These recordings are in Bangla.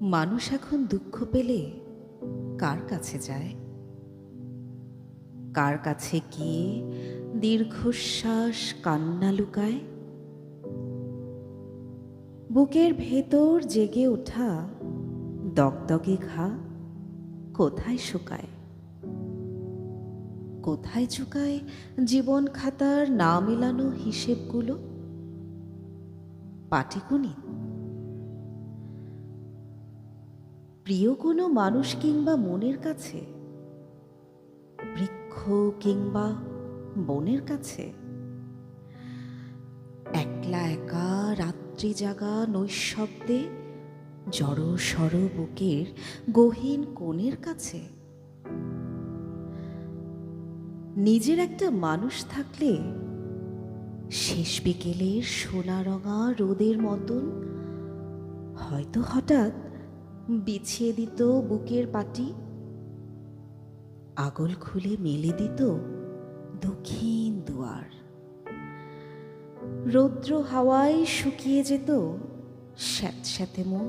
মানুষ এখন দুঃখ পেলে কার কাছে যায়? কার কাছে গিয়ে দীর্ঘশ্বাস কান্না লুকায়? বুকের ভেতর জেগে ওঠা দগদগে ঘা কোথায় শুকায়? কোথায় চুকায় জীবন খাতার না মেলানো হিসেবগুলো? পাটিকুনিত প্রিয় কোনো মানুষ কিংবা মনের কাছে? বৃক্ষ কিংবা বনের কাছে? একলা একা রাত্রি জাগা নৈশব্দে জড় সর বুকের গহীন কোণের কাছে? নিজের একটা মানুষ থাকলে শেষ বিকেলের সোনা রঙা রোদের মতন? হয়তো হঠাৎ বিছিয়ে দিত বুকের পাটি। আগল খুলে মেলে দিত দক্ষিণ দুয়ার। রৌদ্র হাওয়ায় শুকিয়ে যেত স্যাঁতস্যাঁতে মন।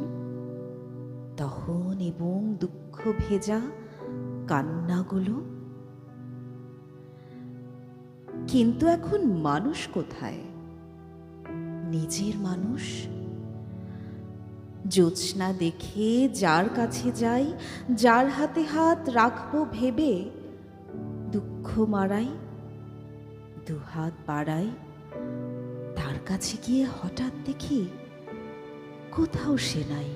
দহন এবং দুঃখ ভেজা কান্নাগুলো। কিন্তু এখন মানুষ কোথায়? নিজের মানুষ জ্যোৎস্না দেখে যার কাছে যাই, যার হাতে হাত রাখব ভেবে দুঃখ মারাই দুহাত বাড়াই, তার কাছে গিয়ে হঠাৎ দেখি কোথাও সে নাই।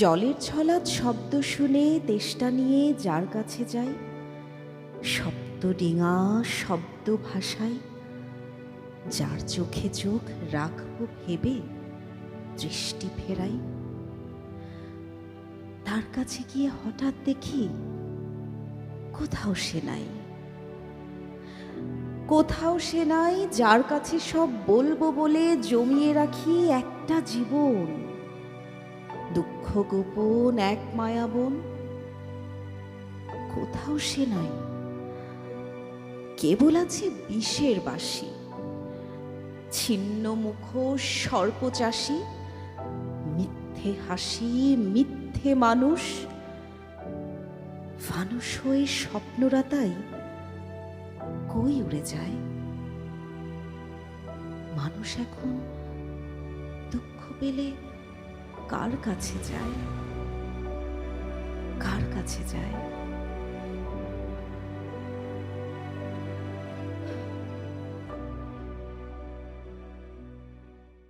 জলের ছলাৎ শব্দ শুনে তেষ্টা নিয়ে যার কাছে যাই, শব্দ ডিঙা, শব্দ ভাষায় যার চোখে চোখ রাখব ভেবে দৃষ্টি ফেরাই। তার কাছে গিয়ে হঠাৎ দেখি কোথাও সে নাই। কোথাও সে নাই যার কাছে সব বলব বলে জমিয়ে রাখি একটা জীবন। দুঃখ গোপন এক মায়াবন কোথাও সে নাই। কেবল আছে বিষের বাসি। ছিন্ন মুখ সর্পচাষী মিথ্যে হাসি, মিথ্যে মানুষ। ফানুষ হয়ে স্বপ্নরাতাই কই উড়ে যায়? মানুষ এখন দুঃখ পেলে কার কাছে যায়? কার কাছে যায়?